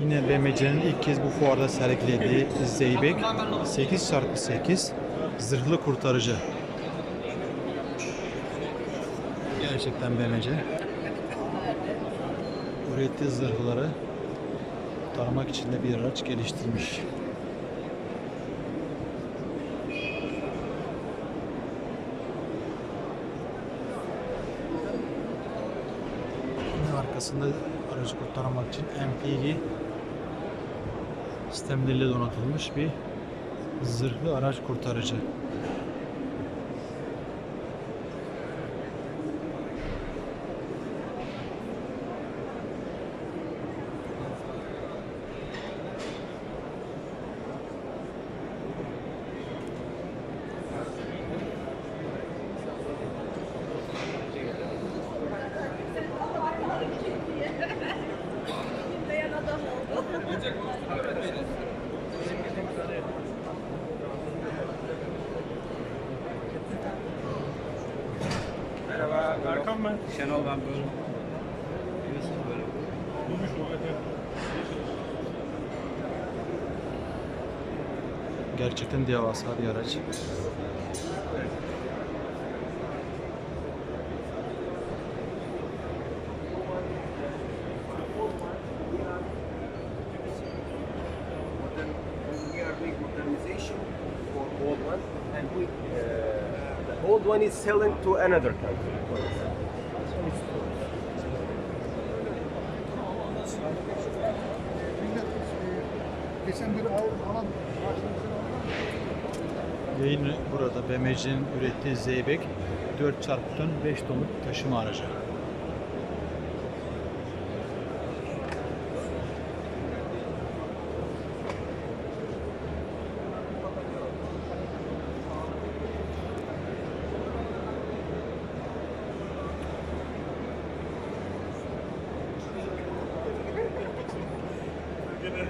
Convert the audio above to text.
Yine BMC'nin ilk kez bu fuarda sergilediği Zeybek 8x8 zırhlı kurtarıcı. Gerçekten BMC. Ürettiği zırhları kurtarmak için de bir araç geliştirmiş. Arkasında aracı kurtarmak için MPG sistemleriyle donatılmış bir zırhlı araç kurtarıcı. Erkan ben. Şenol ben böyle. Gerçekten devasa bir araç. modernization for one, and we uh, old one is selling to another country. Yayın burada BMC'nin ürettiği Zeybek 4 çarpı ton 5 tonluk taşıma aracı. You